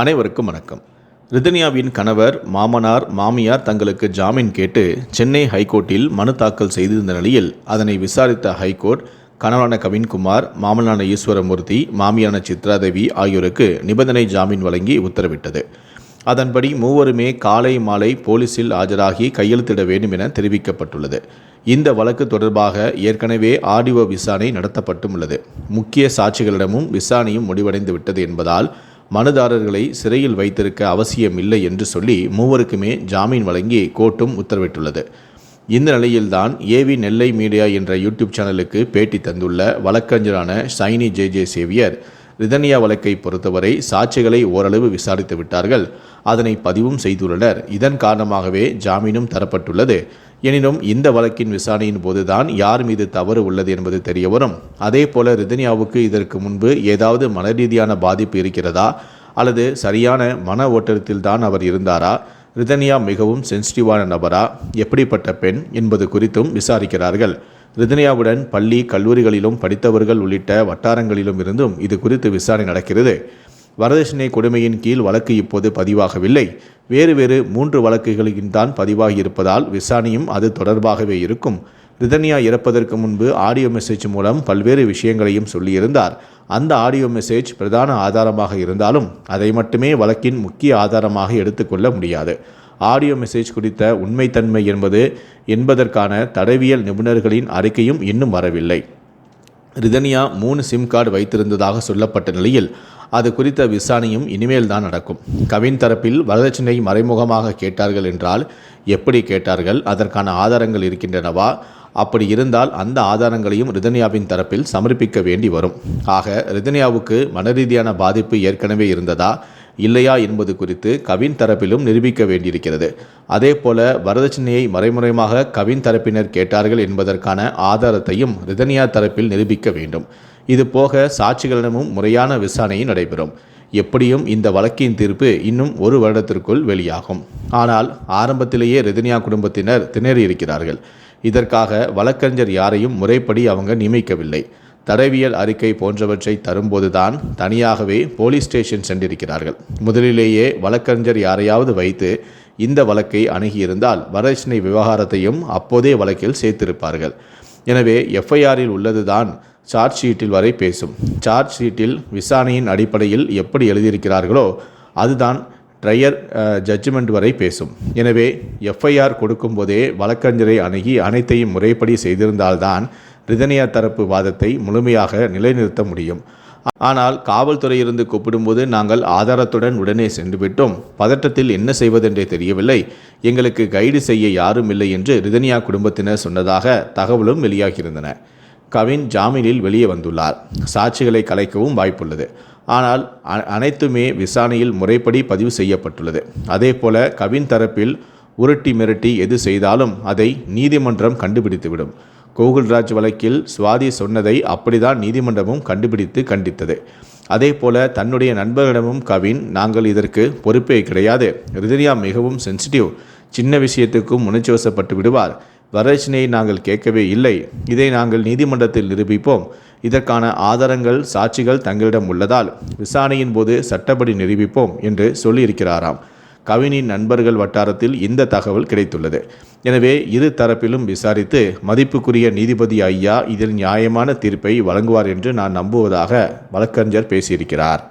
அனைவருக்கும் வணக்கம். ரிதன்யாவின் கணவர் மாமனார் மாமியார் தங்களுக்கு ஜாமீன் கேட்டு சென்னை ஹைகோர்ட்டில் மனு தாக்கல் செய்திருந்த நிலையில் அதனை விசாரித்த ஹைகோர்ட் கணவரான கவின்குமார் மாமனான ஈஸ்வரமூர்த்தி மாமியான சித்ராதேவி ஆகியோருக்கு நிபந்தனை ஜாமீன் வழங்கி உத்தரவிட்டது. அதன்படி மூவருமே காலை மாலை போலீசில் ஆஜராகி கையெழுத்திட வேண்டும் என தெரிவிக்கப்பட்டுள்ளது. இந்த வழக்கு தொடர்பாக ஏற்கனவே ஆடியோ விசாரணை நடத்தப்பட்டும் உள்ளது. முக்கிய சாட்சிகளிடமும் விசாரணையும் முடிவடைந்து விட்டது என்பதால் மனுதாரர்களை சிறையில் வைத்திருக்க அவசியமில்லை என்று சொல்லி மூவருக்குமே ஜாமீன் வழங்கி கோர்ட்டும் உத்தரவிட்டுள்ளது. இந்த நிலையில்தான் ஏவி நெல்லை மீடியா என்ற யூடியூப் சேனலுக்கு பேட்டி தந்துள்ள வழக்கறிஞரான Shiny J J Xavier Rithanya வழக்கை பொறுத்தவரை சாட்சிகளை ஓரளவு விசாரித்து விட்டார்கள். அதனை பதிவும் செய்துள்ளனர். இதன் காரணமாகவே ஜாமீனும் தரப்பட்டுள்ளது. எனினும் இந்த வழக்கின் விசாரணையின் போதுதான் யார் மீது தவறு உள்ளது என்பது தெரியவரும். அதே போல ரிதன்யாவுக்கு இதற்கு முன்பு ஏதாவது மன ரீதியான பாதிப்பு இருக்கிறதா? அல்லது சரியான மன ஓட்டத்தில் தான் அவர் இருந்தாரா? ரிதன்யா மிகவும் சென்சிட்டிவான நபரா? எப்படிப்பட்ட பெண் என்பது குறித்தும் விசாரிக்கிறார்கள். ரிதன்யாவுடன் பள்ளி கல்லூரிகளிலும் படித்தவர்கள் உள்ளிட்ட வட்டாரங்களிலும் இருந்தும் இது குறித்து விசாரணை நடக்கிறது. வரதட்சணை கொடுமையின் கீழ் வழக்கு இப்போது பதிவாகவில்லை. வேறு வேறு மூன்று வழக்குகளின் தான் பதிவாகியிருப்பதால் விசாரணையும் அது தொடர்பாகவே இருக்கும். ரிதன்யா இறப்பதற்கு முன்பு ஆடியோ மெசேஜ் மூலம் பல்வேறு விஷயங்களையும் சொல்லியிருந்தார். அந்த ஆடியோ மெசேஜ் பிரதான ஆதாரமாக இருந்தாலும் அதை மட்டுமே வழக்கின் முக்கிய ஆதாரமாக எடுத்துக்கொள்ள முடியாது. ஆடியோ மெசேஜ் குறித்த உண்மைத்தன்மை என்பது என்பதற்கான தடவியல் நிபுணர்களின் அறிக்கையும் இன்னும் வரவில்லை. ரிதனியா மூணு சிம் கார்டு வைத்திருந்ததாக சொல்லப்பட்ட நிலையில் அது குறித்த விசாரணையும் இனிமேல் தான் நடக்கும். கவின் தரப்பில் வரதட்சணை மறைமுகமாக கேட்டார்கள் என்றால் எப்படி கேட்டார்கள் அதற்கான ஆதாரங்கள் இருக்கின்றனவா? அப்படி இருந்தால் அந்த ஆதாரங்களையும் ரிதன்யாவின் தரப்பில் சமர்ப்பிக்க வேண்டி வரும். ஆக ரிதனியாவுக்கு மனரீதியான பாதிப்பு ஏற்கனவே இருந்ததா? இல்லையா என்பது குறித்து கவின் தரப்பிலும் நிரூபிக்க வேண்டியிருக்கிறது. அதே போல வரதட்சணையை மறைமுறையாக கவின் தரப்பினர் கேட்டார்கள் என்பதற்கான ஆதாரத்தையும் ரிதனியா தரப்பில் நிரூபிக்க வேண்டும். இது போக சாட்சிகளிடமும் முறையான விசாரணை நடைபெறும். எப்படியும் இந்த வழக்கின் தீர்ப்பு இன்னும் ஒரு வருடத்திற்குள் வெளியாகும். ஆனால் ஆரம்பத்திலேயே ரிதனியா குடும்பத்தினர் திணறியிருக்கிறார்கள். இதற்காக வழக்கறிஞர் யாரையும் முறைப்படி அவங்க நியமிக்கவில்லை. தடவியல் அறிக்கை போன்றவற்றை தரும்போதுதான் தனியாகவே போலீஸ் ஸ்டேஷன் சென்றிருக்கிறார்கள். முதலிலேயே வழக்கறிஞர் யாரையாவது வைத்து இந்த வழக்கை அணுகியிருந்தால் வரதட்சணை விவகாரத்தையும் அப்போதே வழக்கில் சேர்த்திருப்பார்கள். எனவே எஃப்ஐஆரில் உள்ளதுதான் சார்ஜ் ஷீட்டில் வரை பேசும். சார்ஜ் ஷீட்டில் விசாரணையின் அடிப்படையில் எப்படி எழுதியிருக்கிறார்களோ அதுதான் ட்ரையர் ஜட்ஜ்மெண்ட் வரை பேசும். எனவே எஃப்ஐஆர் கொடுக்கும்போதே வழக்கறிஞரை அணுகி அனைத்தையும் முறைப்படி செய்திருந்தால்தான் ரிதனியா தரப்பு வாதத்தை முழுமையாக நிலைநிறுத்த முடியும். ஆனால் காவல்துறையிலிருந்து கூப்பிடும்போது நாங்கள் ஆதாரத்துடன் உடனே சென்றுவிட்டோம். பதட்டத்தில் என்ன செய்வதென்றே தெரியவில்லை. எங்களுக்கு கைடு செய்ய யாரும் இல்லை என்று ரிதனியா குடும்பத்தினர் சொன்னதாக தகவலும் வெளியாகியிருந்தன. கவின் ஜாமீனில் வெளியே வந்துள்ளார். சாட்சிகளை கலைக்கவும் வாய்ப்புள்ளது. ஆனால் அனைத்துமே விசாரணையில் முறைப்படி பதிவு செய்யப்பட்டுள்ளது. அதே போல கவின் தரப்பில் உருட்டி மிரட்டி எது செய்தாலும் அதை நீதிமன்றம் கண்டுபிடித்துவிடும். கோகுல்ராஜ் வழக்கில் சுவாதி சொன்னதை அப்படிதான் நீதிமன்றமும் கண்டுபிடித்து கண்டித்தது. அதே போல தன்னுடைய நண்பர்களிடமும் கவின் நாங்கள் இதற்கு பொறுப்பே கிடையாது. ரிதிரியா மிகவும் சென்சிட்டிவ். சின்ன விஷயத்துக்கும் உணர்ச்சிவசப்பட்டு விடுவார். வரதட்சணையை நாங்கள் கேட்கவே இல்லை. இதை நாங்கள் நீதிமன்றத்தில் நிரூபிப்போம். இதற்கான ஆதாரங்கள் சாட்சிகள் தங்களிடம் உள்ளதால் விசாரணையின் போது சட்டப்படி நிரூபிப்போம் என்று சொல்லியிருக்கிறாராம். கவினின் நண்பர்கள் வட்டாரத்தில் இந்த தகவல் கிடைத்துள்ளது. எனவே இரு தரப்பிலும் விசாரித்து மதிப்புக்குரிய நீதிபதி ஐயா இதில் நியாயமான தீர்ப்பை வழங்குவார் என்று நான் நம்புவதாக வழக்கறிஞர் பேசியிருக்கிறார்.